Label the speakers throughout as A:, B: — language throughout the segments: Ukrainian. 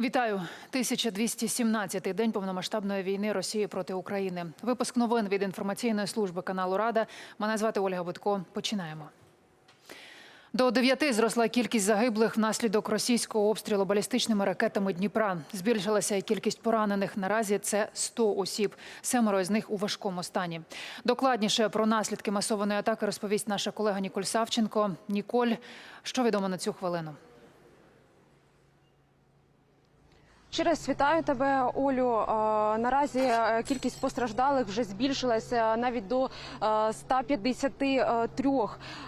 A: Вітаю 1217-й день повномасштабної війни Росії проти України. Випуск новин від інформаційної служби каналу Рада. Мене звати Ольга Будко. Починаємо. До дев'яти зросла кількість загиблих внаслідок російського обстрілу балістичними ракетами Дніпра. Збільшилася і кількість поранених. Наразі це 100 осіб. Семеро з них у важкому стані. Докладніше про наслідки масованої атаки розповість наша колега Ніколь Савченко. Ніколь, що відомо на цю хвилину?
B: Ще раз вітаю тебе, Олю. Е, Наразі е, кількість постраждалих вже збільшилася навіть до е, 153.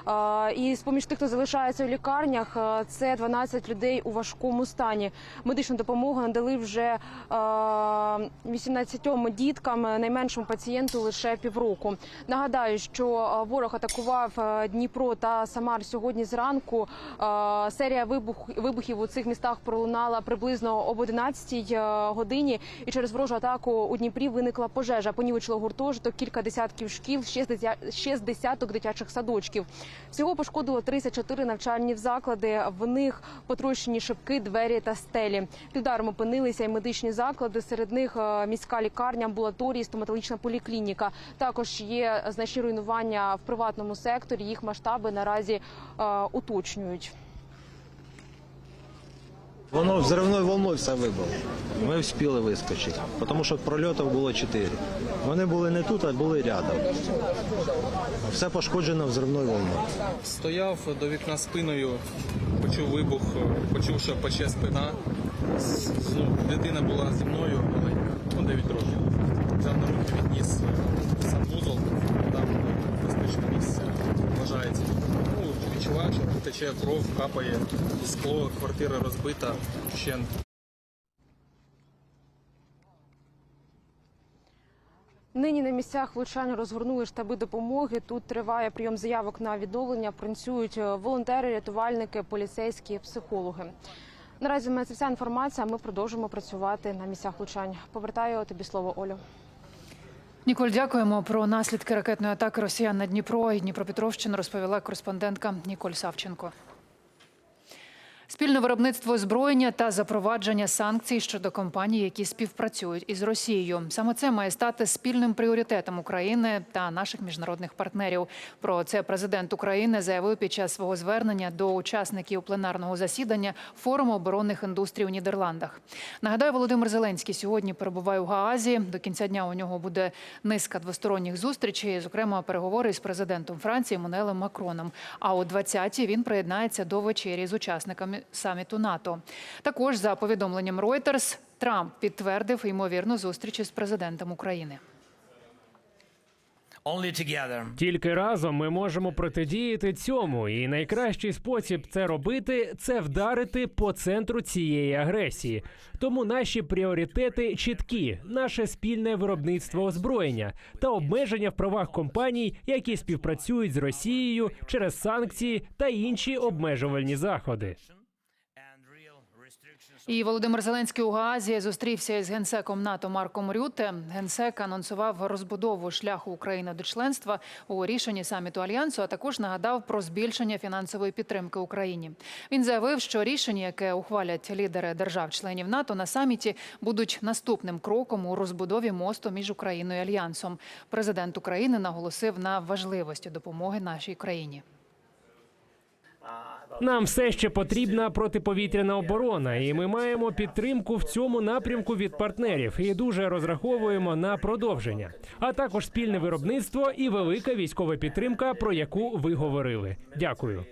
B: Е, І з поміж тих, хто залишається у лікарнях, це 12 людей у важкому стані. Медичну допомогу надали вже е, 18 діткам, найменшому пацієнту лише півроку. Нагадаю, що ворог атакував Дніпро та Самар сьогодні зранку. Серія вибух, вибухів у цих містах пролунала приблизно об 11 годині. І через ворожу атаку у Дніпрі виникла пожежа. Понівечило гуртожиток, кілька десятків шкіл, ще з десяток дитячих садочків. Всього пошкодило 34 навчальні заклади. В них потрощені шибки, двері та стелі. Під ударом опинилися і медичні заклади. Серед них е, міська лікарня, амбулаторії, стоматологічна поліклініка. Також є значні руйнування в приватному секторі. Їх масштаби наразі е, уточнюють.
C: Воно взривною волною все вибило. Ми встигли вискочити, тому що прольотів було чотири. Вони були не тут, а були рядом. Все пошкоджено взривною волною.
D: Стояв до вікна спиною, почув вибух, почув, що пече спина. Ну, дитина була зі мною, маленька, ну 9 років. Взяв на руки, відніс в санвузол, там безпечне місце вважається. Ну, відчуваю, що тече кров, капає, скло, квартира розбита, вщент.
B: Нині на місцях влучань розгорнули штаби допомоги. Тут триває прийом заявок на відновлення. Працюють е, волонтери, рятувальники, поліцейські, психологи. Наразі в мене це вся інформація. Ми продовжимо працювати на місцях влучань. Повертаю тобі слово, Олю.
A: Ніколь, дякуємо про наслідки ракетної атаки росіян на Дніпро і Дніпропетровщину розповіла кореспондентка Ніколь Савченко. Спільне виробництво озброєння та запровадження санкцій щодо компаній, які співпрацюють із Росією. Саме це має стати спільним пріоритетом України та наших міжнародних партнерів. Про це президент України заявив під час свого звернення до учасників пленарного засідання форуму оборонних індустрій у Нідерландах. Нагадаю, Володимир Зеленський сьогодні перебуває у Гаазі. До кінця дня у нього буде низка двосторонніх зустрічей, зокрема переговори із президентом Франції Монелем Макроном. А о 20-й він приєднається до вечері з учасниками саміту НАТО. Також за повідомленням Reuters, Трамп підтвердив ймовірну зустріч із президентом України.
E: Тільки разом ми можемо протидіяти цьому, і найкращий спосіб це робити це вдарити по центру цієї агресії. Тому наші пріоритети чіткі: наше спільне виробництво озброєння та обмеження в правах компаній, які співпрацюють з Росією через санкції та інші обмежувальні заходи.
A: І Володимир Зеленський у Гаазі зустрівся із генсеком НАТО Марком Рюте. Генсек анонсував розбудову шляху України до членства у рішенні саміту альянсу. А також нагадав про збільшення фінансової підтримки Україні. Він заявив, що рішення, яке ухвалять лідери держав-членів НАТО на саміті, будуть наступним кроком у розбудові мосту між Україною і альянсом. Президент України наголосив на важливості допомоги нашій країні.
E: Нам все ще потрібна протиповітряна оборона, і ми маємо підтримку в цьому напрямку від партнерів і дуже розраховуємо на продовження. А також спільне виробництво і велика військова підтримка, про яку ви говорили. Дякую.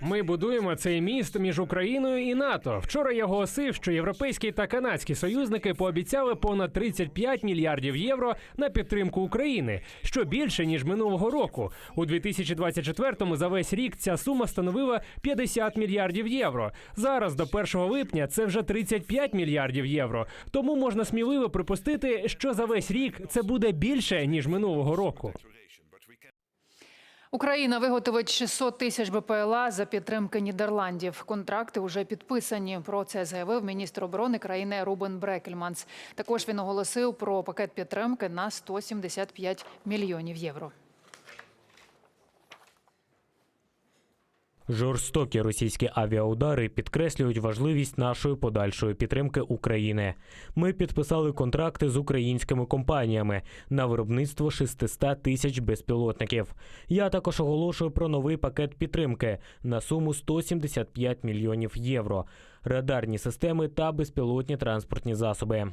E: Ми будуємо цей міст між Україною і НАТО. Вчора я оголосив, що європейські та канадські союзники пообіцяли понад 35 мільярдів євро на підтримку України, що більше ніж минулого року. У 2024-му за весь рік ця сума становила 50 мільярдів євро. Зараз до 1 липня це вже 35 мільярдів євро. Тому можна сміливо припустити, що за весь рік це буде більше ніж минулого року.
A: Україна виготовить 600 тисяч БПЛА за підтримки Нідерландів. Контракти вже підписані. Про це заявив міністр оборони країни Рубен Брекельманс. Також він оголосив про пакет підтримки на 175 мільйонів євро.
F: Жорстокі російські авіаудари підкреслюють важливість нашої подальшої підтримки України. Ми підписали контракти з українськими компаніями на виробництво 600 тисяч безпілотників. Я також оголошую про новий пакет підтримки на суму 175 мільйонів євро, радарні системи та безпілотні транспортні засоби.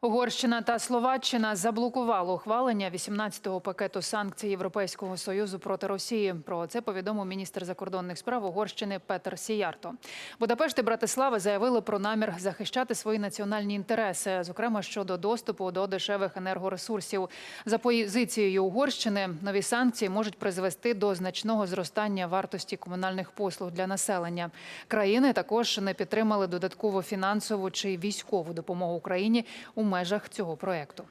A: Угорщина та Словаччина заблокували ухвалення 18-го пакету санкцій Європейського союзу проти Росії. Про це повідомив міністр закордонних справ Угорщини Петер Сіярто. Будапешт і Братислава заявили про намір захищати свої національні інтереси, зокрема щодо доступу до дешевих енергоресурсів. За позицією Угорщини, нові санкції можуть призвести до значного зростання вартості комунальних послуг для населення. Країни також не підтримали додаткову фінансову чи військову допомогу Україні у межах цього проекту.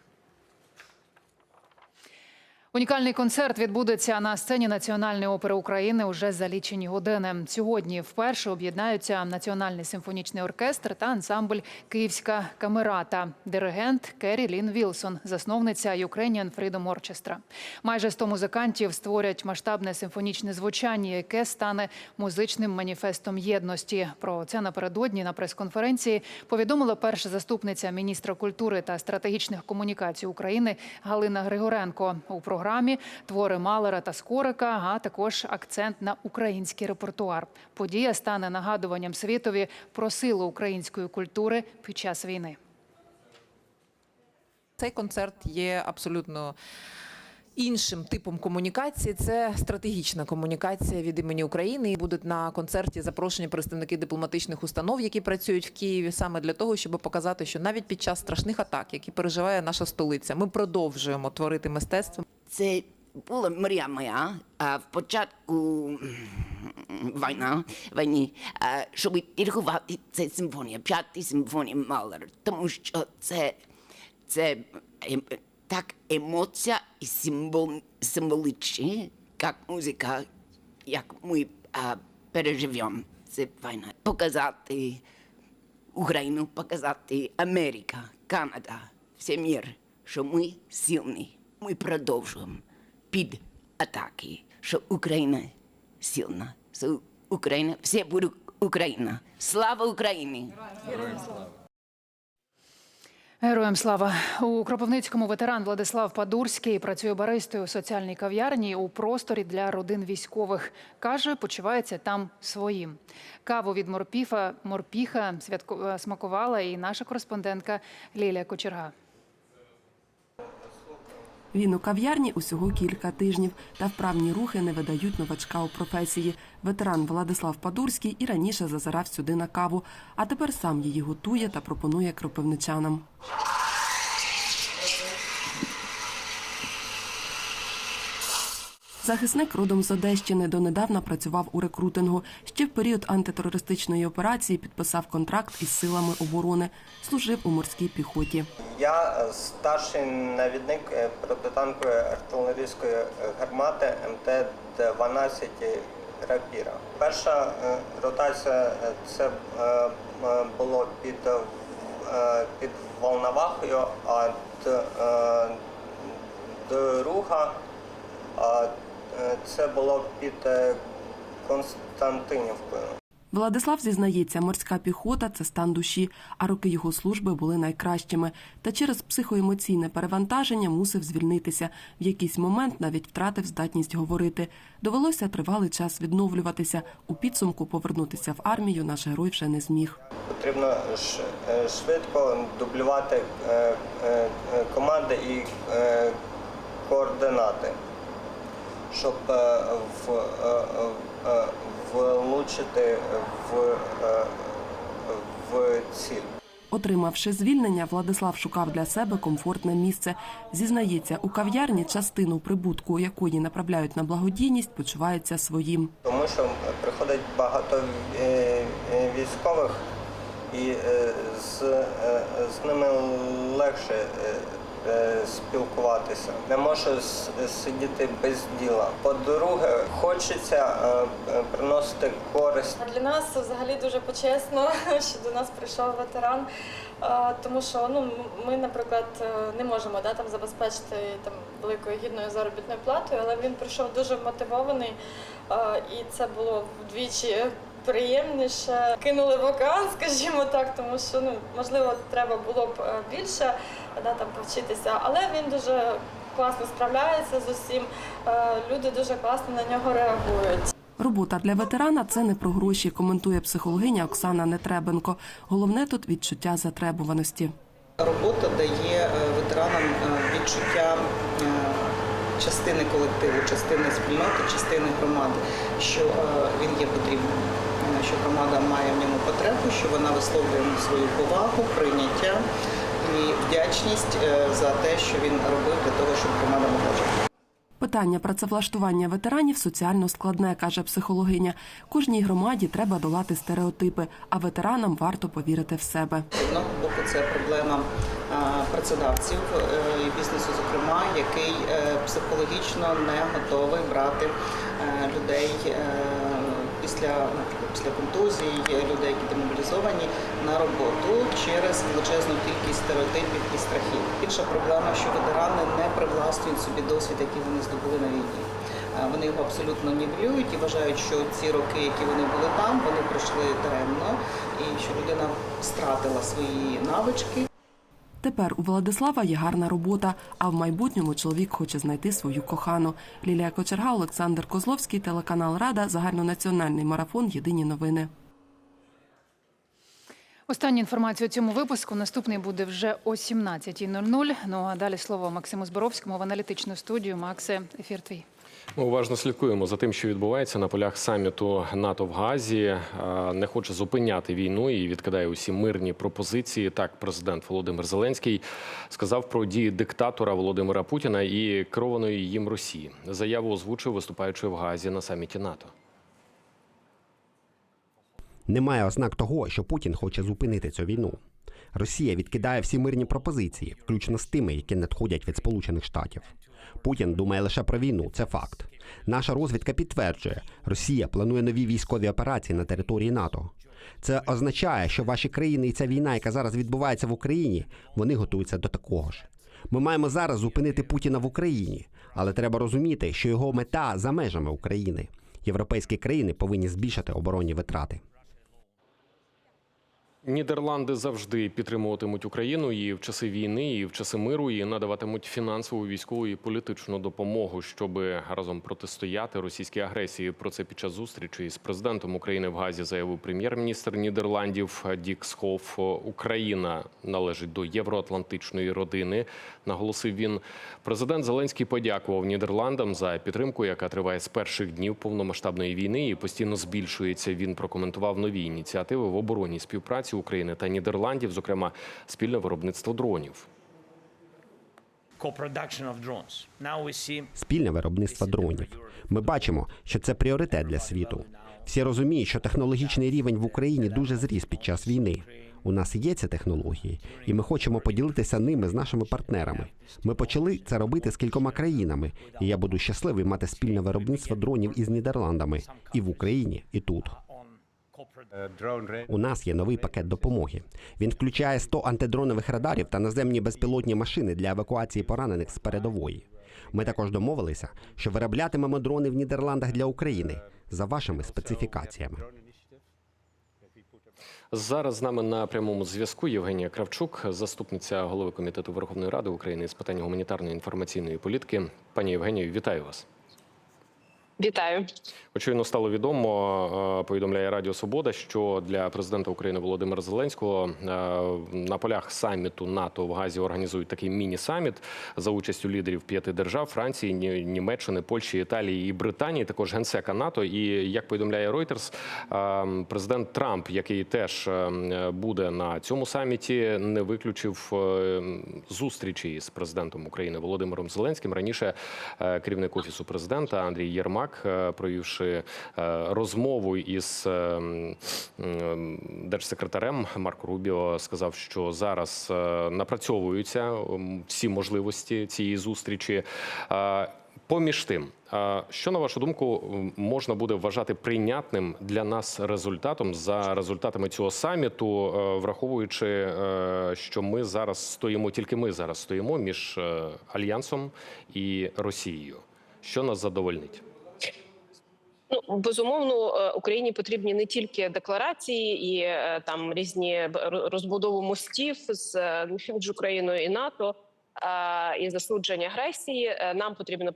A: Унікальний концерт відбудеться на сцені Національної опери України уже за лічені години. Сьогодні вперше об'єднаються Національний симфонічний оркестр та ансамбль Київська камерата, диригент Керрі Лін Вілсон, засновниця Ukrainian Freedom Orchestra. Майже 100 музикантів створять масштабне симфонічне звучання, яке стане музичним маніфестом єдності. Про це напередодні на прес-конференції повідомила перша заступниця міністра культури та стратегічних комунікацій України Галина Григоренко. У програмі твори Малера та Скорика, а також акцент на український репертуар. Подія стане нагадуванням світові про силу української культури під час війни.
G: Цей концерт є абсолютно іншим типом комунікації. Це стратегічна комунікація від імені України. Будуть на концерті запрошені представники дипломатичних установ, які працюють в Києві, саме для того, щоб показати, що навіть під час страшних атак, які переживає наша столиця, ми продовжуємо творити мистецтво.
H: Це була мрія моя а, в початку війна, війни, а, щоб підготувати цю симфонію, п'яту симфонію Малер, тому що це, це ем, так емоція і символ, символічні, як музика, як ми а, переживемо цю війну. Показати Україну, показати Америка, Канада, всій мір, що ми сильні. Ми продовжуємо під атаки, що Україна сильна. Що Україна, все буде Україна. Слава Україні!
A: Героям слава у Кропивницькому ветеран Владислав Падурський працює баристою у соціальній кав'ярні у просторі для родин військових. каже, почувається там своїм. Каву від морпіфа морпіха святко е, смакувала і наша кореспондентка Лілія Кочерга.
E: Він у кав'ярні усього кілька тижнів, та вправні рухи не видають новачка у професії. Ветеран Владислав Падурський і раніше зазирав сюди на каву, а тепер сам її готує та пропонує кропивничанам. Захисник родом з Одещини донедавна працював у рекрутингу. Ще в період антитерористичної операції підписав контракт із силами оборони. Служив у морській піхоті.
I: Я е, старший навідник е, протитанкової артилерійської е, гармати МТ-12 Рапіра. Перша ротація це було під, під Волновахою, а друга це було під е, Константинівкою.
E: Владислав зізнається, морська піхота це стан душі, а роки його служби були найкращими. Та через психоемоційне перевантаження мусив звільнитися. В якийсь момент навіть втратив здатність говорити. Довелося тривалий час відновлюватися. У підсумку повернутися в армію наш герой вже не зміг.
I: Потрібно е, швидко дублювати е, е, е, команди і е, координати, щоб е, в, е, е, влучити в, в ціль.
E: Отримавши звільнення, Владислав шукав для себе комфортне місце. Зізнається, у кав'ярні частину прибутку, якої направляють на благодійність, почувається своїм.
I: Тому що приходить багато військових, і з, з ними легше спілкуватися. Не можу сидіти без діла. По-друге, хочеться е, е, приносити користь.
J: Для нас взагалі дуже почесно, що до нас прийшов ветеран, е, тому що ну ми, наприклад, е, не можемо да, там забезпечити там великою гідною заробітною платою, але він прийшов дуже мотивований, е, і це було вдвічі. Приємніше кинули в океан, скажімо так, тому що ну можливо треба було б е, більше да, там повчитися, але він дуже класно справляється з усім. Е, Люди дуже класно на нього реагують.
E: Робота для ветерана це не про гроші, коментує психологиня Оксана Нетребенко. Головне тут відчуття затребуваності.
K: Робота дає е, ветеранам відчуття частини колективу, частини спільноти, частини громади, що він є потрібним, що громада має в ньому потребу, що вона висловлює свою повагу, прийняття і вдячність е, за те, що він робив для того, щоб громада могла жити.
E: Питання працевлаштування ветеранів соціально складне, каже психологиня. Кожній громаді треба долати стереотипи, а ветеранам варто повірити в себе.
K: З одного боку, це проблема е, працедавців е, і бізнесу, зокрема, який психологічно не готовий брати людей е, після, контузії, є люди, які демобілізовані, на роботу через величезну кількість стереотипів і страхів. Інша проблема, що ветерани не привласнюють собі досвід, який вони здобули на війні. Е, Вони його абсолютно нівелюють і вважають, що ці роки, які вони були там, вони пройшли даремно, і що людина втратила свої навички.
E: Тепер у Владислава є гарна робота, а в майбутньому чоловік хоче знайти свою кохану. Лілія Кочерга, Олександр Козловський, телеканал Рада, загальнонаціональний марафон. Єдині новини.
A: Остання інформація у цьому випуску. Наступний буде вже о 17.00. Ну а далі слово Максиму Зборовському в аналітичну студію. Максе, ефір твій.
L: Ми уважно слідкуємо за тим, що відбувається на полях саміту НАТО в Газі. Е, Не хоче зупиняти війну і відкидає усі мирні пропозиції. Так, президент Володимир Зеленський сказав про дії диктатора Володимира Путіна і керованої їм Росії. Заяву озвучив, виступаючи в Газі на саміті НАТО.
M: Немає ознак того, що Путін хоче зупинити цю війну. Росія відкидає всі мирні пропозиції, включно з тими, які надходять від Сполучених Штатів. Путін думає лише про війну. Це факт. Наша розвідка підтверджує, Росія планує нові військові операції на території НАТО. Це означає, що ваші країни і ця війна, яка зараз відбувається в Україні, вони готуються до такого ж. Ми маємо зараз зупинити Путіна в Україні, але треба розуміти, що його мета за межами України. Європейські країни повинні збільшити оборонні витрати.
L: Нідерланди завжди підтримуватимуть Україну і в часи війни, і в часи миру, і надаватимуть фінансову, військову і політичну допомогу, щоб разом протистояти російській агресії. Про це під час зустрічі з президентом України в Газі заявив прем'єр-міністр Нідерландів Дік Схоф. Україна належить до євроатлантичної родини. Наголосив він. Президент Зеленський подякував Нідерландам за підтримку, яка триває з перших днів повномасштабної війни і постійно збільшується. Він прокоментував нові ініціативи в оборонній співпраці України та Нідерландів, зокрема спільне виробництво дронів.
M: Спільне виробництво дронів. Ми бачимо, що це пріоритет для світу. Всі розуміють, що технологічний рівень в Україні дуже зріс під час війни. У нас є ці технології, і ми хочемо поділитися ними з нашими партнерами. Ми почали це робити з кількома країнами, і я буду щасливий мати спільне виробництво дронів із Нідерландами і в Україні, і тут. У нас є новий пакет допомоги. Він включає 100 антидронових радарів та наземні безпілотні машини для евакуації поранених з передової. Ми також домовилися, що вироблятимемо дрони в Нідерландах для України за вашими специфікаціями.
L: Зараз з нами на прямому зв'язку Євгенія Кравчук, заступниця голови комітету Верховної Ради України з питань гуманітарної інформаційної політики. Пані Євгенію, вітаю вас.
N: Вітаю.
L: Очевидно, стало відомо, е, повідомляє Радіо Свобода, що для президента України Володимира Зеленського е, на полях саміту НАТО в Газі організують такий міні-саміт за участю лідерів п'яти держав Франції, Ні- Німеччини, Польщі, Італії і Британії, також генсека НАТО. І як повідомляє Reuters, е, президент Трамп, який теж буде на цьому саміті, не виключив зустрічі з президентом України Володимиром Зеленським. Раніше керівник офісу президента Андрій Єрмак Єрмак, е, провівши е, розмову із е, держсекретарем Марко Рубіо, сказав, що зараз напрацьовуються всі можливості цієї зустрічі. Поміж тим, що на вашу думку можна буде вважати прийнятним для нас результатом за результатами цього саміту, враховуючи, що ми зараз стоїмо, тільки ми зараз стоїмо між альянсом і Росією. Що нас задовольнить?
N: Ну безумовно, е, Україні потрібні не тільки декларації і е, там різні б- розбудову мостів з е, між Україною і НАТО. е, І засудження агресії Е, нам потрібно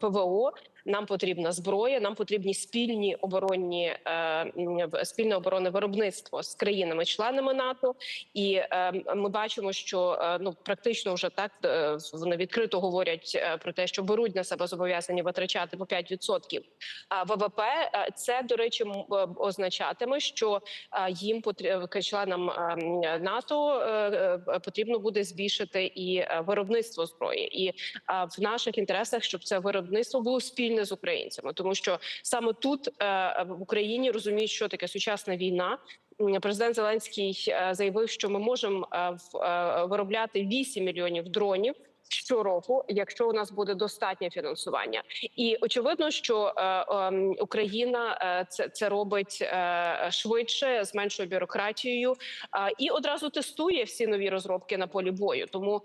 N: ПВО, нам потрібна зброя, нам потрібні спільні оборонні е, спільне оборонне виробництво з країнами-членами НАТО. І е, ми бачимо, що е, ну практично вже так вони відкрито говорять про те, що беруть на себе зобов'язання витрачати по 5% а, ВВП. Це до речі означатиме, що їм потр- членам НАТО потрібно буде збільшити і виробництво зброї, і в наших інтересах, щоб це виробництво було спільне з українцями, тому що саме тут е, в Україні розуміють, що таке сучасна війна. Президент Зеленський е, заявив, що ми можемо е, е, виробляти 8 мільйонів дронів. Щороку, якщо у нас буде достатнє фінансування, і очевидно, що е, ем, Україна е, це це робить е, швидше, з меншою бюрократією е, і одразу тестує всі нові розробки на полі бою. Тому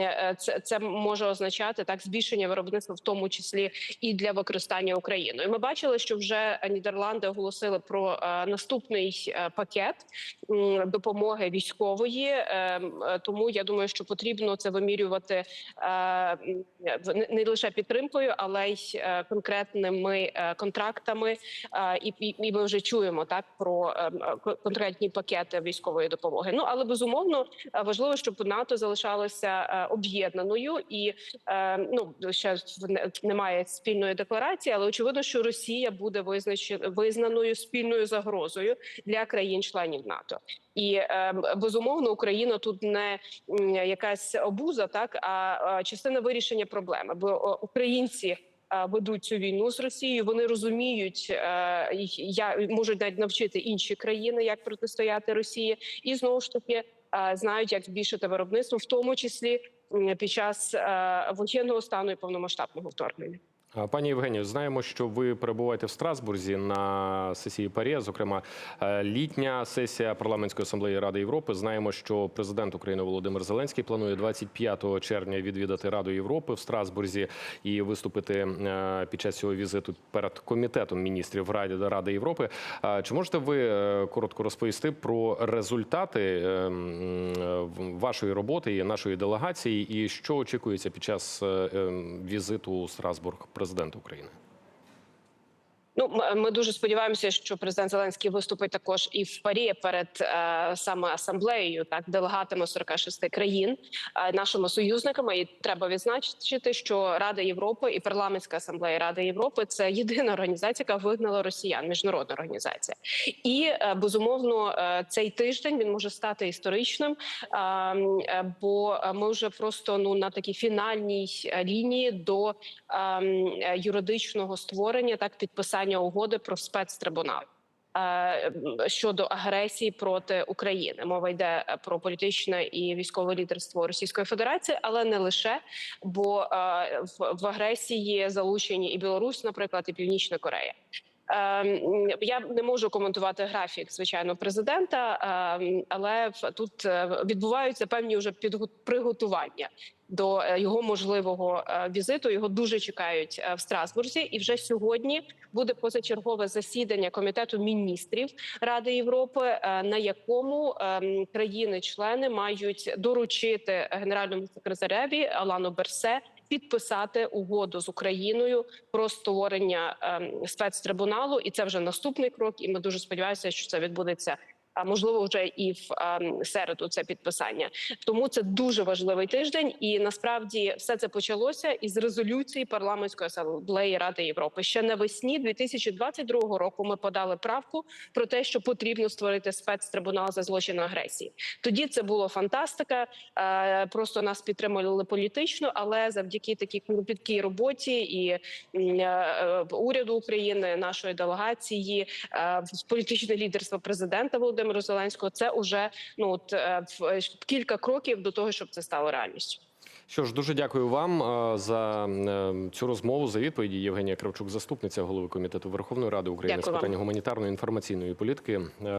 N: е, це, це може означати так збільшення виробництва, в тому числі і для використання Україною. Ми бачили, що вже Нідерланди оголосили про е, наступний е, пакет м, допомоги військової. Е, е, Тому я думаю, що потрібно це вимірювати е, не- не лише підтримкою, але й е, конкретними е, контрактами. Е, І, і, ми вже чуємо так про е, м, е, конкретні пакети військової допомоги. Ну але безумовно е, важливо, щоб НАТО залишалося е, об'єднаною і е, ну ще не- немає спільної декларації, але очевидно, що Росія буде визначена визнаною спільною загрозою для країн-членів НАТО. І е, безумовно Україна тут не якась обуза, так а частина вирішення проблеми, бо українці. Ведуть цю війну з Росією. Вони розуміють, е, я можуть навіть навчити інші країни, як протистояти Росії, і знову ж таки знають, як збільшити виробництво, в тому числі під час е, воєнного стану і повномасштабного вторгнення.
L: Пані Євгенію, знаємо, що ви перебуваєте в Страсбурзі на сесії ПАРЄ, зокрема е, літня сесія парламентської асамблеї Ради Європи. Знаємо, що президент України Володимир Зеленський планує 25 червня відвідати Раду Європи в Страсбурзі і виступити е, під час цього візиту перед комітетом міністрів Ради Ради Європи. Чи можете ви е, коротко розповісти про результати вашої роботи і нашої делегації, і що очікується під час е, е, візиту у Страсбург президента України?
N: Ну, ми дуже сподіваємося, що президент Зеленський виступить також і в парі перед е, саме асамблеєю, так делегатами 46 країн, е, нашими союзниками. І треба відзначити, що Рада Європи і парламентська асамблея Ради Європи це єдина організація, яка вигнала росіян, міжнародна організація. І е, безумовно, е, цей тиждень він може стати історичним, е, е, бо е, ми вже просто ну на такій фінальній е, лінії до е, е, юридичного створення, так підписання угоди про спецтрибунал. е, Щодо агресії проти України мова йде е, про політичне і військове лідерство Російської Федерації, але не лише бо е, в агресії залучені і Білорусь, наприклад, і Північна Корея. Е, м, Я не можу коментувати графік, звичайно, президента, е, але тут е, відбуваються певні вже приготування до е, його можливого е, візиту. Його дуже чекають в Страсбурзі, і вже сьогодні буде позачергове засідання комітету міністрів Ради Європи, на якому ем, країни-члени мають доручити генеральному секретареві Алану Берсе підписати угоду з Україною про створення ем, спецтрибуналу, і це вже наступний крок. І ми дуже сподіваємося, що це відбудеться а можливо вже і в середу це підписання. Тому це дуже важливий тиждень, і насправді все це почалося із резолюції парламентської асамблеї Ради Європи. Ще навесні 2022 року ми подали правку про те, що потрібно створити спецтрибунал за злочин агресії. Тоді це було фантастика. Просто нас підтримували політично, але завдяки такій клопіткій роботі і е, е, уряду України, нашої делегації, політичне лідерство президента Володимира Зеленського, це уже ну от е, в- кілька кроків до того, щоб це стало реальністю.
L: Що ж, дуже дякую вам е, за е, цю розмову, за відповіді. Євгенія Кравчук, заступниця голови комітету Верховної Ради України з
N: питань вам.
L: гуманітарної інформаційної політики. Е,